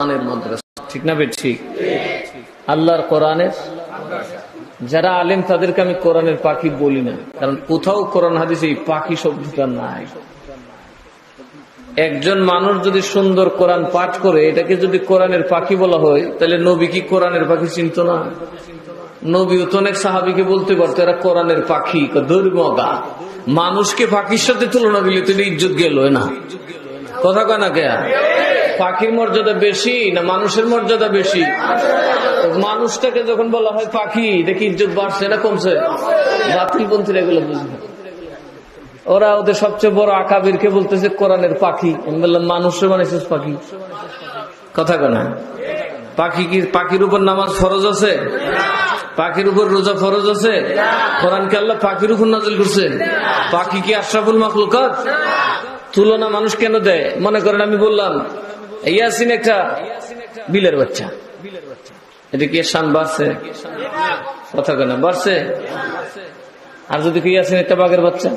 কোরআনের মাদ্রাসা। ঠিক না ঠিক। আল্লাহর কোরআনের? যারা আলেম, তাদেরকে আমি কোরআনের পাখি বলি না। কারণ কোথাও কোরআন হাদিসে এই পাখি শব্দটা নাই। একজন মানুষ যদি সুন্দর কোরআন পাঠ করে, এটাকে যদি কোরআনের পাখি বলা হয়, তাহলে নবী কি কোরআনের পাখি চিনত না? নবীও তো অনেক সাহাবিকে বলতে পারতো, এরা কোরআনের পাখি দুর্মগা। মানুষকে পাখির সাথে তুলনা দিলে তুমি ইজ্জত গেল না? কথা কয় না কে? পাখির মর্যাদা বেশি না মানুষের মর্যাদা বেশি? মানুষটাকে যখন বলা হয় পাখি দেখি ইজ্জত বাড়ছে না কমছে? বাতিল পন্থীরা এগুলো বুঝবে ওরা ওদের সবচেয়ে বড় আকাবিরকে বলতেছে, কোরআনের পাখি বললাম, মানুষের বানাইছিস পাখি কথা কেনা পাখি কি পাখির উপর নামাজ ফরজ আছে? পাখির উপর রোজা ফরজ আছে? কোরআন কে আল্লাহ পাখির উপর নাজিল করছে? পাখি কি আশরাফুল মাখলুকাত? তুলনা মানুষ কেন দেয়? মনে করেন, আমি বললাম ইয়াসিন একটা বিলের বাচ্চা। এটা কি শান বাড়ছে? কথা কেন বাড়ছে? আর যদি কি ইয়াসিন একটা বাঘের বাচ্চা?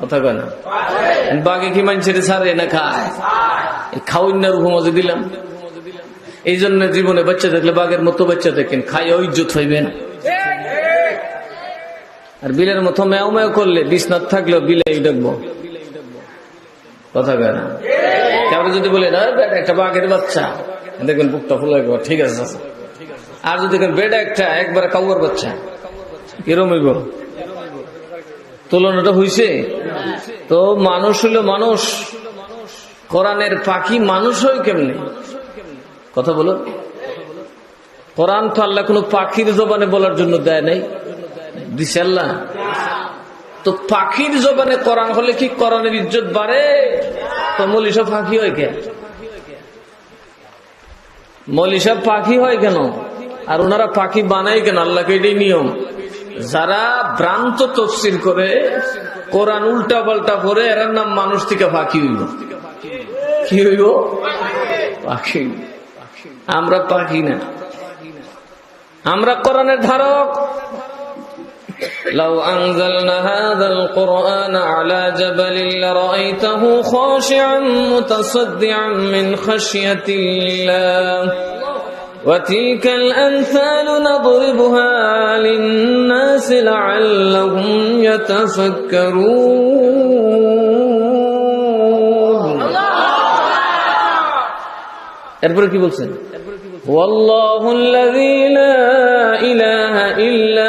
কথা বাঘে কি মানুষের ছাড়ে না খায়? খাওয়ার উপমজে দিলাম। এই জন্য জীবনে বাচ্চা দেখলে বাঘের মতো বাচ্চা দেখেন খাই ইজ্জত হইবে না। আর বিলের মতো ম্যাও ম্যাও করলে বিছনাথ থাকলেও বিলাই ডাকবো। কথা কয় তারপরে যদি বলে, না একটা বাঘের বাচ্চা। দেখবেন বুকটা ফুলে ঠিক আছে আর যদি বেটা, একটা একবারে কাউয়ার বাচ্চা। কিরম হইব। তুলনাটা হইছে? তো মানুষ হলো মানুষ। কোরআনের পাখি মানুষ হয় কেমনি? কথা বলো কোরআন তো আল্লাহ কোনো পাখির জবানে বলার জন্য দেয় নাই। দিছে আল্লাহ। তো পাখির জবানে কোরআন হলে কি কোরআনের ইজ্জত বাড়ে? পাখি হয় মলিসা পাখি হয় কেন? আর ওনারা পাখি বানায় কেন? আল্লাহকে এটাই নিয়ম। যারা ভ্রান্ত তফসিল করে, কোরআন উল্টা পাল্টা করে এরার নাম মানুষ থেকে পাখি হইব। কি হইব? পাখি আমরা পাখি না। আমরা কোরআনের ধারক। لو أنزلنا هذا القرآن على جبل لرأيته خاشعا متصدعا من خشية الله وتلك الأمثال نضربها للناس لعلهم يتفكرون এরপরে কি বলছেন والله الذي لا إله إلا هو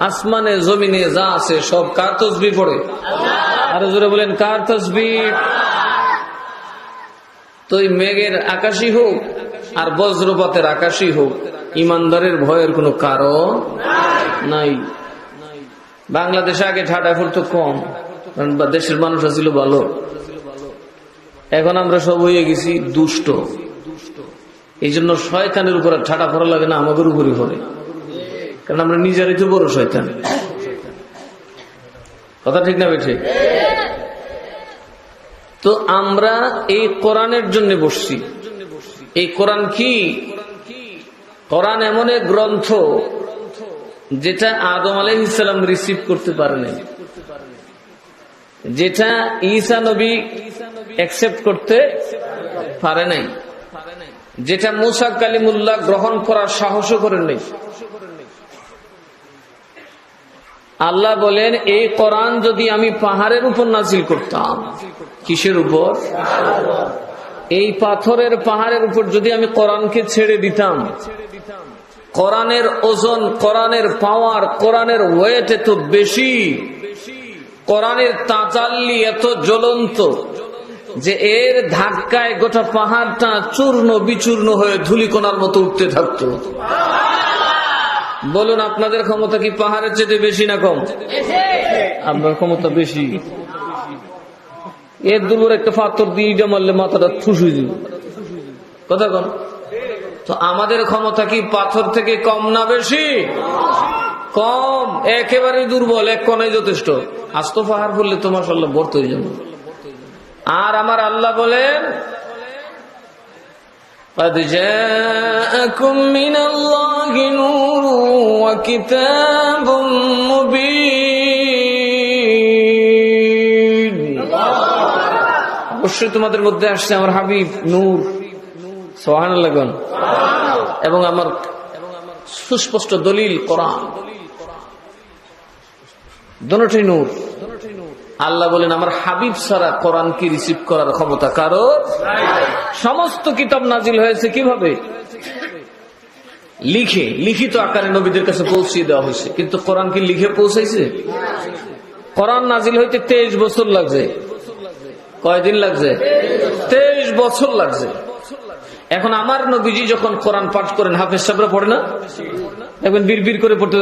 আসমানে জমিনে যা আছে সব কার তসবি পড়ে? আরও জোরে বলেন কার তসবি? তো এই মেঘের আকাশই হোক আর বজ্রপাতের আকাশই হোক ইমানদারের ভয়ের কোনো কারণ নাই। বাংলাদেশে আগে ঠাডা ফুলতো কম বা দেশের মানুষ ছিল ভালো। এখন আমরা সব হয়ে গেছি দুষ্ট। এই জন্য শয়তানের উপর ঠাডা ফরা লাগে না, আমাদের উপরই পড়ে। কারণ আমরা নিজেরাই তো বড় শয়তান। কথা ঠিক না বেঠে? তো আমরা এই কোরআনের জন্য বসছি। এই কোরআন কি? কোরআন এমন এক গ্রন্থ যেটা আদম আলাই ইসলাম রিসিভ করতে পারে নাই। যেটা ঈসা নবী অ্যাকসেপ্ট করতে পারে নাই। যেটা মুসা কালিমুল্লাহ গ্রহণ করার সাহসও করেন নাই আল্লাহ বলেন, এই কোরআন যদি আমি পাহাড়ের উপর নাজিল করতাম, কিসের উপর? এই পাথরের পাহাড়ের উপর যদি আমি কোরআনকে ছেড়ে দিতাম, কোরআনের ওজন, কোরআনের পাওয়ার, কোরআনের ওয়েট এত বেশি, কোরআনের তাজাল্লি এত জ্বলন্ত যে এর ধাক্কায় গোটা পাহাড়টা চূর্ণ বিচূর্ণ হয়ে ধুলিকোনার মতো উঠতে থাকতো। বলুন আপনাদের ক্ষমতা কি পাহাড়ের চেয়ে বেশি না কম? আপনার ক্ষমতা বেশি। এর দুর্বল একটা পাথর দিয়ে ইটা মারলে মাথাটা ঠুসুই দিব কথা কন। তো আমাদের ক্ষমতা কি পাথর থেকে কম না বেশি? কম। একেবারে দুর্বল এক কনাই যথেষ্ট। আস্ত পাহাড় বললে তোমার সাল্লাহ বর্ত হয়ে যাবে। আর আমার আল্লাহ বলেন قد جاءكم من الله نور وكتاب مبين অবশ্যই তোমাদের মধ্যে আসছে আমার হাবিব নূর সোহান লাগন এবং আমার সুস্পষ্ট দলিল কোরআন দোনোটাই নূর আল্লাহ বলেন, আমার হাবিব সারা কোরআনকে রিসিভ করার ক্ষমতা কারও সমস্ত কিতাব নাজিল হয়েছে কীভাবে? লিখে, লিখিত আকারে নবীদের কাছে পৌঁছিয়ে দেওয়া হয়েছে। কিন্তু কোরআন কি লিখে পৌঁছাইছে? কোরআন নাজিল হইতে তেইশ বছর লাগছে। কয়দিন লাগছে? তেইশ বছর লাগছে। এখন আমার নবীজি যখন কোরআন পাঠ করেন, হাফেজ সাহেবরা পড়ে না? এখন বীর বীর করে পড়তে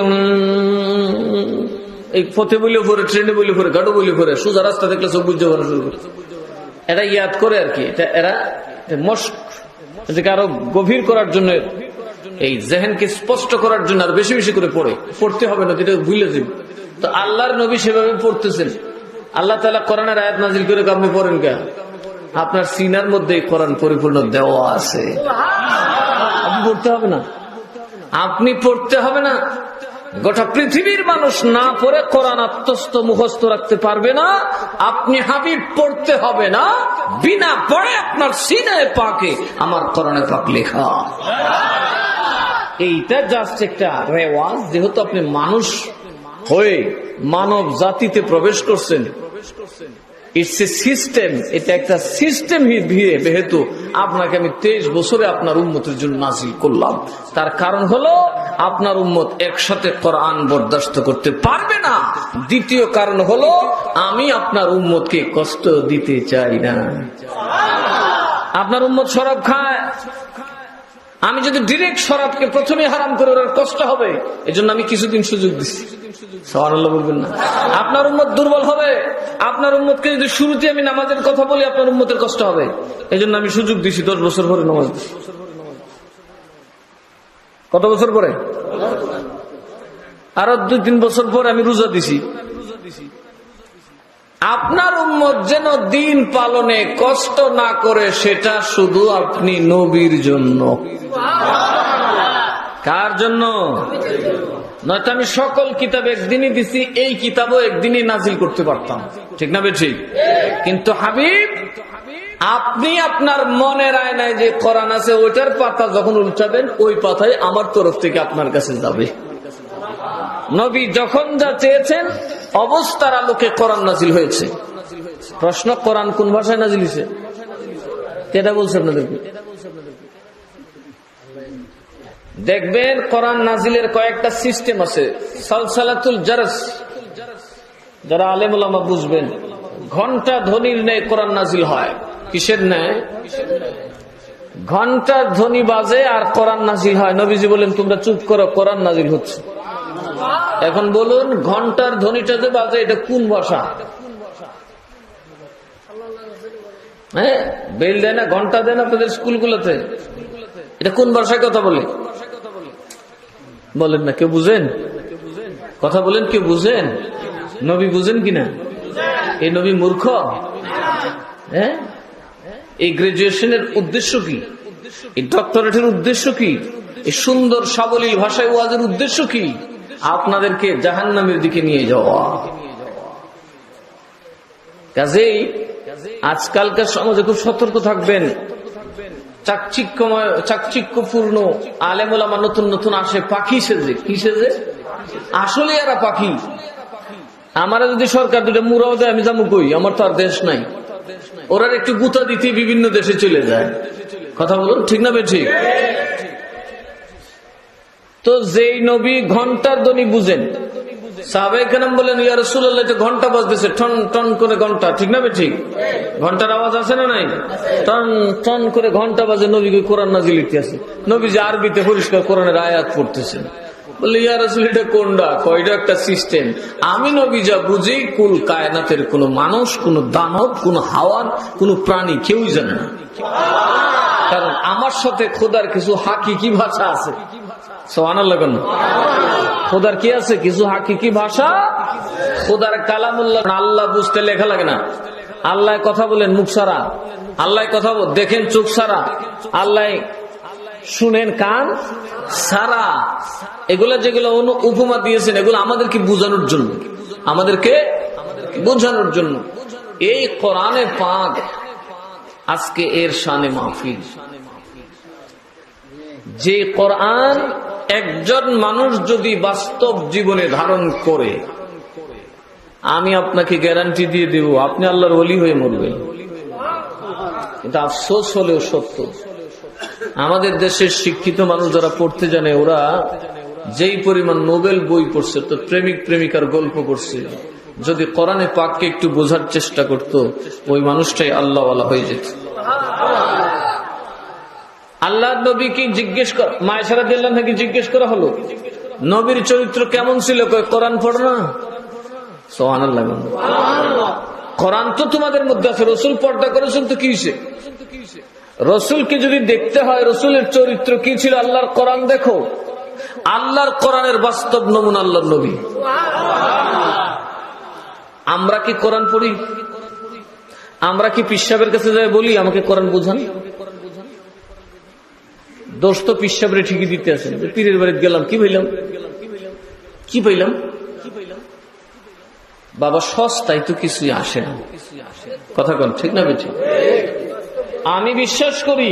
এই পথে বলে পড়ে ট্রেনে বলে পড়ে গাড়ো বলে পড়ে সোজা রাস্তা দেখলে সব বুঝতে পারা শুরু করে এটা ইয়াদ করে আর কি এটা এরা মস্ক এটাকে আরও গভীর করার জন্য এই জেহেনকে স্পষ্ট করার জন্য আর বেশি বেশি করে পড়ে। পড়তে হবে না যেটা ভুলে যাবে। তো আল্লাহর নবী সেভাবে পড়তেছেন। আল্লাহ তালা কোরআনের আয়াত নাজিল করে আপনি পড়েন কে? আপনার সিনার মধ্যে কোরআন পরিপূর্ণ দেওয়া আছে। আপনি পড়তে হবে না। আপনি পড়তে হবে না। গোটা পৃথিবীর মানুষ না পড়ে কোরআন আত্মস্থ মুখস্থ রাখতে পারবে না, আপনি হাবিব পড়তে হবে না, বিনা পড়ে আপনার সিনায় পাকে, আমার কোরআনে পাক লেখা। এইটা জাস্ট একটা রেওয়াজ, যেহেতু আপনি মানুষ হয়ে মানব জাতিতে প্রবেশ করছেন সিস্টেম এটা একটা সিস্টেম যেহেতু আপনাকে আমি তেইশ বছরে আপনার উন্মতের জন্য করলাম। তার কারণ আপনার একসাথে বরদাস্ত করতে পারবে না। দ্বিতীয় কারণ হলো, আমি আপনার উম্মতকে কষ্ট দিতে চাই না। আপনার উম্মত শরাব খায়। আমি যদি ডিরেক্ট শরাবকে প্রথমে হারাম করে ওর কষ্ট হবে, এজন্য আমি কিছুদিন সুযোগ দিচ্ছি আপনার উম্মত দুর্বল হবে। আপনার উম্মতকে যদি শুরুতে আমি নামাজের কথা বলি, আপনার উম্মতের কষ্ট হবে। এই আমি সুযোগ দিছি, দশ বছর পরে নামাজ কত বছর পরে? আরও দুই, তিন বছর পরে আমি রোজা দিছি। আপনার উম্মত যেন দিন পালনে কষ্ট না করে, সেটা শুধু আপনি নবীর জন্য। কার জন্য? নয়তো আমি সকল কিতাব একদিনই দিছি, এই কিতাবও একদিনই নাজিল করতে পারতাম। ঠিক না বেঠিক কিন্তু হাবিব, আপনি আপনার মনের আয়নায় যে কোরআন আছে, ওইটার পাতা যখন উল্টাবেন, ওই পাতায় আমার তরফ থেকে আপনার কাছে যাবে। নবী যখন যা চেয়েছেন, অবস্থার আলোকে কোরআন নাজিল হয়েছে। প্রশ্ন, কোরআন কোন ভাষায় নাজিল হয়েছে? কেটা বলছে আপনাদেরকে? দেখবেন কোরআন নাজিলের কয়েকটা সিস্টেম আছে। সালসালাতুল জারস। যারা আলেমুলামা বুঝবেন, ঘণ্টা ধ্বনির নেয় কোরআন নাজিল হয়। কিসের ন্যায়? ঘণ্টার ধ্বনি বাজে আর কোরআন নাজিল হয়। নবীজি বলেন, তোমরা চুপ করো, কোরআন নাজিল হচ্ছে। এখন বলুন, ঘণ্টার ধ্বনিটা যে বাজে, এটা কোন ভাষা? হ্যাঁ বেল দেয় না, ঘণ্টা দেয় না আপনাদের স্কুলগুলোতে? এটা কোন ভাষায় কথা বলে? বলেন না, কেউ বুঝেন? কথা বলেন, কেউ বুঝেন? নবী বুঝেন কিনা এই নবী মূর্খ? হ্যাঁ? এই গ্রাজুয়েশনের উদ্দেশ্য কি? এই ডক্টরেটের উদ্দেশ্য কি? এই সুন্দর সাবলীল ভাষায় ওয়াজের উদ্দেশ্য কি? আপনাদেরকে জাহান নামের দিকে নিয়ে যাওয়া। কাজেই আজকালকার সমাজে খুব সতর্ক থাকবেন। চাকচিক্যময়, চাকচিক্যপূর্ণ আলেমুলামা নতুন নতুন আসে। পাখি সেজে। কি সেজে? আসলে এরা পাখি। আমারা যদি সরকার দুটো মুরাও দেয়, আমি যাব কই? আমার তো আর দেশ নাই। ওরা একটু গুতা দিতে বিভিন্ন দেশে চলে যায়। কথা বলুন, ঠিক না বে ঠিক। তো যেই নবী ঘণ্টার ধ্বনি বুঝেন ঘণ্টা বাজতেছে টন টন করে ঘণ্টা। ঠিক না ঠিক? ঘণ্টার আওয়াজ আছে না নাই? টন করে ঘণ্টা বাজে, নবীকে কোরআন আরবিতে পরিষ্কার কোরআনের আয়াত পড়তেছেন। বললে, ইয়া কোনটা? কয়টা একটা সিস্টেম। আমি নবী যা বুঝি, কুল কায়নাতের কোন মানুষ, কোন দানব, কোন হাওয়ান, কোন প্রাণী কেউই জানে না। কারণ আমার সাথে খোদার কিছু হাকি কি ভাষা আছে। খোদার কি আছে? কিছু হাকিকি ভাষা? খোদার কালামুল্লাহ। আল্লাহ বুঝতে লেখা লাগে না। আল্লাহ কথা বলেন মুখ সারা। আল্লাহ কথা দেখেন চোখ সারা। আল্লাহ শুনেন কান সারা। এগুলা যেগুলো উপমা দিয়েছেন, এগুলো আমাদেরকে বোঝানোর জন্য। আমাদেরকে বোঝানোর জন্য। এই কোরআনে পাক আজকে এর শানে মাহফিল। যে কোরআন একজন মানুষ যদি বাস্তব জীবনে ধারণ করে, আমি আপনাকে গ্যারান্টি দিয়ে দেব, আপনি আল্লাহর অলি হয়ে মরবেন। এটা আফসোস হলেও সত্য। আমাদের দেশের শিক্ষিত মানুষ যারা পড়তে জানে, ওরা যেই পরিমাণ নোবেল বই পড়ছে তো প্রেমিক প্রেমিকার গল্প করছে যদি কোরআনে পাককে একটু বোঝার চেষ্টা করত, ওই মানুষটাই আল্লাহওয়ালা হয়ে যেত। আল্লাহ নবী কি জিজ্ঞেস কর মায়েশারা দিল্লাহ নাকি জিজ্ঞেস করা হলো? নবীর চরিত্র কেমন ছিল? কোরআন পড় না? সোহান কোরআন তো তোমাদের মধ্যে আছে, রসুল পর্দা করেছেন তো কি রসুলকে যদি দেখতে হয়, রসুলের চরিত্র কি ছিল? আল্লাহর কোরআন দেখো। আল্লাহর কোরআনের বাস্তব নমুনা আল্লাহর নবী। আমরা কি কোরআন পড়ি? আমরা কি পিসাবের কাছে যাই বলি, আমাকে কোরআন বুঝান? দোষ তো পিসাবরে ঠিকই দিতে আছেন যে পীরের বাড়িতে গেলাম, কি পাইলাম? কি পাইলাম? বাবা সস্তায় তো কিছুই আসে না। কথা কন, ঠিক না বেঠিক আমি বিশ্বাস করি,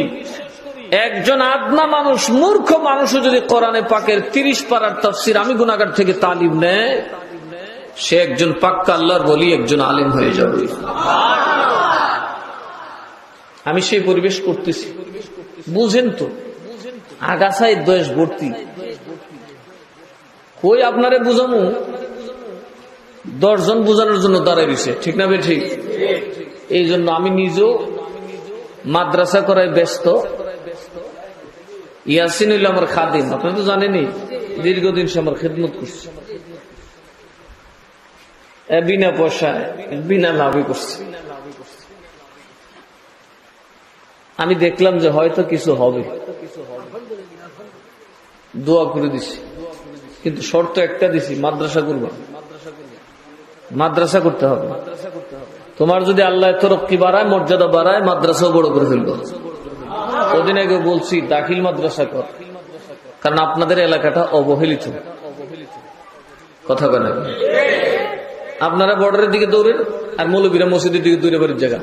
একজন আদনা মানুষ, মূর্খ মানুষও যদি কোরআনে পাকের তিরিশ পাড়ার তফসির আমি গুনাগার থেকে তালিম নেয়, সে একজন পাক্কা আল্লাহর বলি একজন আলিম হয়ে যাবে। আমি সেই পরিবেশ করতেছি। বুঝেন তো আগাছায় দোষ ভর্তি। কই আপনারে বুঝামু? দশজন বোঝানোর জন্য দাঁড়ায় রয়েছে ঠিক না ঠিক? এই জন্য আমি নিজেও মাদ্রাসা করায় ব্যস্ত। ইয়াসিন হইল আমার খাদিম। আপনি তো জানেনি দীর্ঘদিন সে আমার খেদমত করছে। বিনা পয়সায়, বিনা লাভই করছে। আমি দেখলাম যে হয়তো কিছু হবে। দোয়া করে দিছি। কিন্তু শর্ত একটা দিছি, মাদ্রাসা করবা। মাদ্রাসা করতে হবে। তোমার যদি আল্লাহ তরক্কি বাড়ায়, মর্যাদা বাড়ায়, মাদ্রাসাও বড় করে ফেলব। ওদিন আগে বলছি, দাখিল মাদ্রাসা কর। কারণ আপনাদের এলাকাটা অবহেলিত। কথা কেন আপনারা বর্ডারের দিকে দৌড়েন, আর মৌলবীরা মসজিদের দিকে দৌড়ে বাড়ির জায়গা।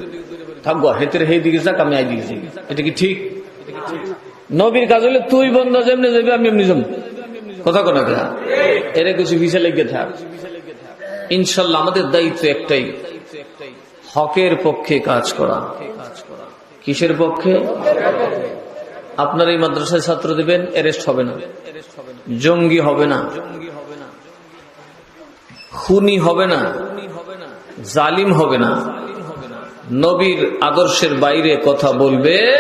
থাকব হেতের সেই দিকে যাক, আমি আই দিকে এটা কি ঠিক? নবীর কাজ হলে তুই বন্ধ যেমনি যাবি, আমি এমনি যাব। কথা কোন এরা কিছু ভিসা লেগে থাক। ইনশাল্লাহ আমাদের দায়িত্ব একটাই, হকের পক্ষে কাজ করা। কিসের পক্ষে? আপনার এই মাদ্রাসায় ছাত্র দেবেন অ্যারেস্ট হবে না। জঙ্গি হবে না। খুনি হবে না। জালিম হবে না। নবীর আদর্শের বাইরে কথা বলবে।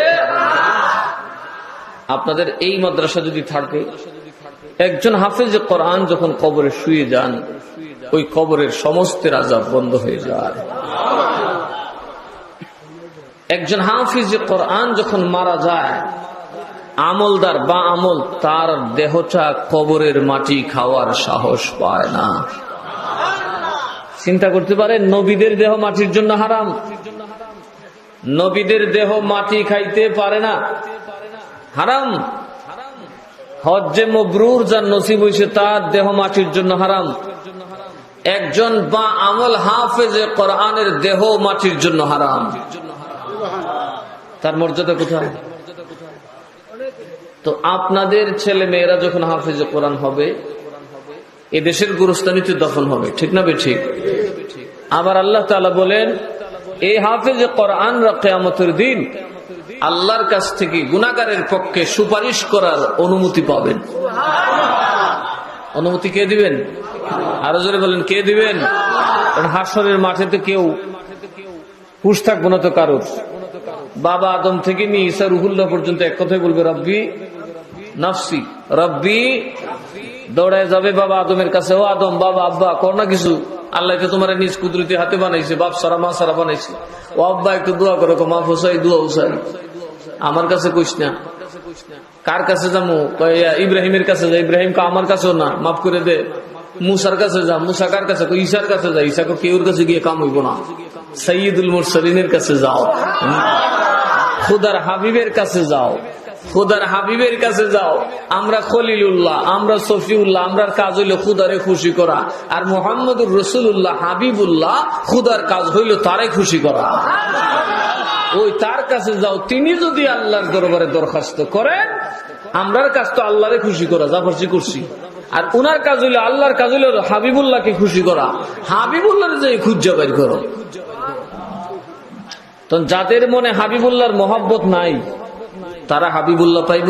আপনাদের এই মাদ্রাসা যদি থাকে, একজন হাফেজ কোরআন যখন কবরে শুয়ে যান, ওই কবরের সমস্ত রাজা বন্ধ হয়ে যায়। একজন হাফিজ কোরআন যখন মারা যায়, আমলদার বা আমল তার দেহটা কবরের মাটি খাওয়ার সাহস পায় না। চিন্তা করতে পারে নবীদের দেহ মাটির জন্য হারাম। নবীদের দেহ মাটি খাইতে পারে না। হারাম। হজ্জে মবরুর যার নসিব হয়েছে তার দেহ মাটির জন্য হারাম। একজন বা আমল হাফেজে কোরআনের দেহ মাটির জন্য হারাম। তার মর্যাদা কোথায়? তো আপনাদের ছেলে মেয়েরা যখন হাফেজে কোরআন হবে এদেশের গুরুস্থানিতে দফন হবে। ঠিক না ঠিক আবার আল্লাহ তালা বলেন এই হাফেজ কোরআনরা কেয়ামতের দিন আল্লাহর কাছ থেকে গুনাগারের পক্ষে সুপারিশ করার অনুমতি পাবেন। অনুমতি কে দিবেন? আরও জোরে বলেন, কে দিবেন? হাসরের মাঠে তো কেউ হুশ থাকব না তো কারোর। বাবা আদম থেকে নিয়ে ঈসা রুহুল্লাহ পর্যন্ত এক কথাই বলবে, রব্বি নফসি, রব্বি দৌড়ায় যাবে বাবা আদমের কাছে। ও আদম, বাবা, আব্বা, কর না কিছু। আল্লাহ তো তোমার নিজ কুদরতি হাতে বানাইছে, বাপ সারা মা সারা বানাইছে। ও আব্বা, একটু দোয়া করো মা ফসাই, দোয়া উসাই। আমার কাছে কইস না। কার কাছে যাব ইব্রাহিমের কাছে যা, ইব্রাহিম কা আমার কাছেও না, মাফ করে দে। মুসার কাছে যা, মুসা কার কাছে? ঈসার কাছে যা ঈসা কেউর কাছে গিয়ে কাম হইব না। সৈয়দুল মুরসালিনের কাছে যাও। খুদার হাবিবের কাছে যাও। খুদার হাবিবের কাছে যাও। আমরা খলিলুল্লাহ, আমরা সফিউল্লাহ, আমরা কাজ হইল খুদারে খুশি করা। আর মোহাম্মদুর রসুল্লাহ হাবিবুল্লাহ, খুদার কাজ হইল তারে খুশি করা। ওই তার কাছে যাও, তিনি যদি আল্লাহর দরবারে দরখাস্ত করেন, আমরার কাজ তো আল্লাহরে খুশি করা পারছি করছি। আর উনার কাজ হইল আল্লাহর কাজ হইল হাবিবুল্লাহকে খুশি করা। হাবিবুল্লাহর যে খুঁজা বের করো। তো যাদের মনে হাবিবুল্লাহর মহাব্বত নাই, তারা হাবিবুল্লাহ পাইব?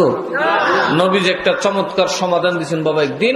নবীজ একটা চমৎকার সমাধান দিচ্ছেন বাবা, একদিন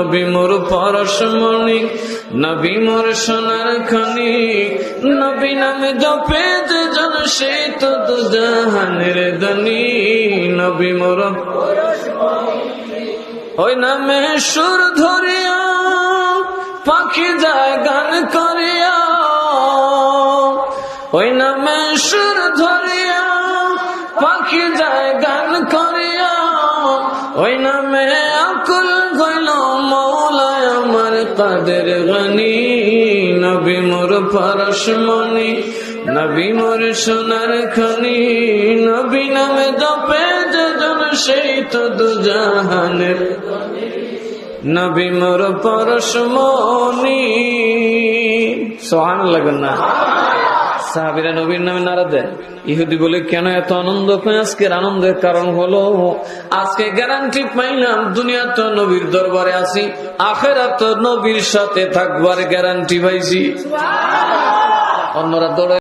নবী মোর পরশমণি, নবী মোর সোনার খনি। নবী নামে জপে যেজন সেই তো দু জাহানের ধনী। নবী মোর ওই নামে সুর ধরিয়া, পাখি যায় গান করিয়া। ওই নামে সুর ধরিয়া, পাখি যায় গান করিয়া। ওই নামে কাদের গনি নবী মোর পরশমণি নবী মোর সোনার খনি। নবী নামে দপে যজন সেই তো দুজাহানের নবী মোর পরশমণি সোহান লাগেন সাহাবিরা নবীর নামে নারা দেয় ইহুদি বলে কেন এত আনন্দ আজকের আনন্দের কারণ হলো আজকে গ্যারান্টি পাইলাম দুনিয়া তো নবীর দরবারে আসি আখেরা তো নবীর সাথে থাকবার গ্যারান্টি পাইছি। অন্যরা দৌড়ে